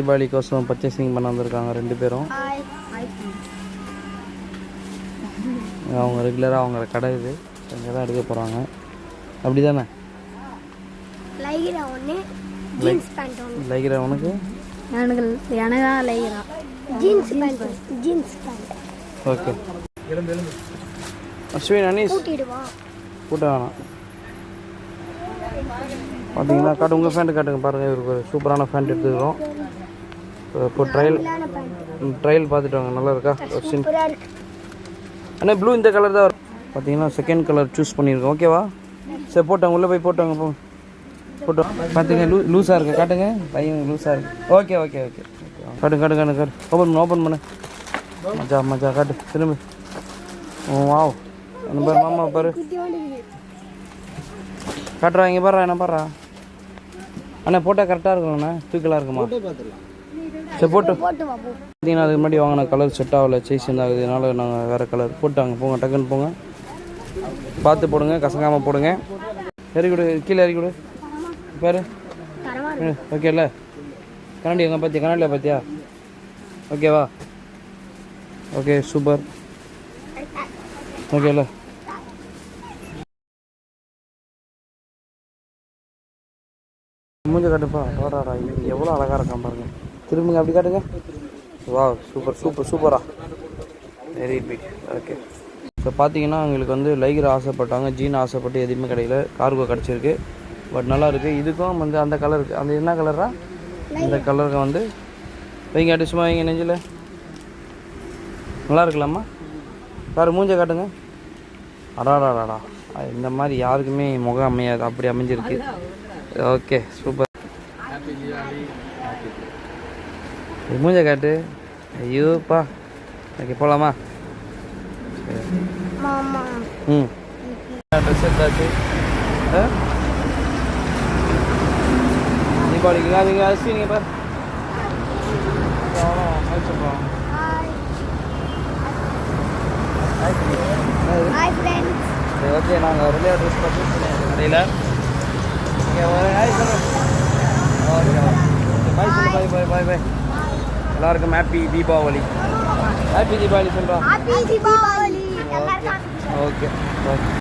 தீபாவளிக்கோசரம் purchasing பண்ண வந்திருக்காங்க ரெண்டு பேரும். ஹாய் அவங்க ரெகுலராக அவங்க கடை இது. இங்கே தான் எடுக்க போகிறாங்க அப்படி தானே லைகிரா ஒன்று ஜீன்ஸ் பேண்ட் ஒன்று லைக்கிற உனக்கு? எனக்கு எனக்கு தான் லைகிரா jeans pant jeans pant okay Ashwin Anees கூட்டிடுவா. கூட்ட வேணாம். பார்த்தீங்கன்னா காட்டு உங்கள் ஃபேண்ட்டு காட்டுங்க பாருங்கள் இவருக்கு ஒரு சூப்பரான ஃபேண்ட் எடுத்துக்கிறோம் இப்போ- ட்ரையல் ட்ரையல் பார்த்துட்டு வாங்க நல்லா இருக்கா கொஸ்டின் அண்ணா ப்ளூ இந்த கலர் தான் வரும். பார்த்தீங்கன்னா செகண்ட் கலர் சூஸ் பண்ணியிருக்கோம். ஓகேவா சரி போட்டாங்க. உள்ளே போய் போட்டாங்க. போ. போட்டோம் பார்த்துங்க லூ லூஸாக இருக்குது காட்டுங்க. பையன் லூஸாக இருக்குது ஓகே ஓகே ஓகே காட்டு காட்டு காட்டு காட்டு. ஓப்பன் பண்ணு ஓப்பன் பண்ணு. மஜா மஜா காட்டு. திரும்பி. ஓ வாவ் என்ன பாரு மாமா பாரு. காட்டுறா இங்கே பாடுறா என்ன பாடுறா அண்ணா போட்டால் கரெக்டாக இருக்கும்ண்ணா தூக்கலாக இருக்குமா? சரி போட்டு. பார்த்தீங்கன்னா அதுக்கு முன்னாடி வாங்கின கலர் செட் ஆகல சைஸ் ஆகுதுனால நாங்கள் வேறு கலர் போட்டாங்க போங்க டக்குன்னு போங்க. பார்த்து போடுங்க கசங்காமல் போடுங்க. இறக்கி விடு கீழே இறக்கி விடு. பாரு? ஓகேல்ல கண்ணாடி எங்கே பார்த்தியா கண்ணாடியில் பார்த்தியா ஓகேவா ஓகே சூப்பர் ஓகேல்ல மூஞ்ச காட்டுப்பா. வாடாடா எவ்வளோ அழகாக இருக்கான் பாருங்க. திரும்புங்க அப்படி காட்டுங்க. வா சூப்பர் சூப்பர் சூப்பரா வெரி பிக் ஓகே ஸோ பார்த்தீங்கன்னா எங்களுக்கு வந்து லைகர் ஆசைப்பட்டாங்க ஜீன் ஆசைப்பட்டு எதுவுமே கிடைக்கல. கார்கோ கிடச்சிருக்கு. பட் நல்லா இருக்குது இதுக்கும் வந்து அந்த கலருக்கு அந்த என்ன கலரா இந்த கலருக்கு வந்து வைங்க அடி சும்மா வைங்க நெஞ்சில். நல்லா இருக்கலாமா? பாரு மூஞ்ச காட்டுங்க. அடாடாடாடா. இந்த மாதிரி யாருக்குமே முகம் அமையாது. அப்படி அமைஞ்சிருக்கு. ஓகே சூப்பர் மூஞ்ச காட்டு ஐயோப்பா ஓகே போகலாமா மாமா ம் ட்ரெஸ் எடுத்தாச்சு ஆ? தீபாவளிக்கு நீங்கள் அரிசி நீங்கள் பார் ஓகே நாங்கள் ரெடியாக ட்ரெஸ் பர்ச்சேஸ் பண்ணியாச்சு கடையில் நீங்கள் ஓகே பாய் சொல்லு பாய் பாய் பாய் பாய் எல்லாருக்கும் ஹாப்பி தீபாவளி. ஹாப்பி தீபாவளி சொல்கிறோம் ஓகே ஓகே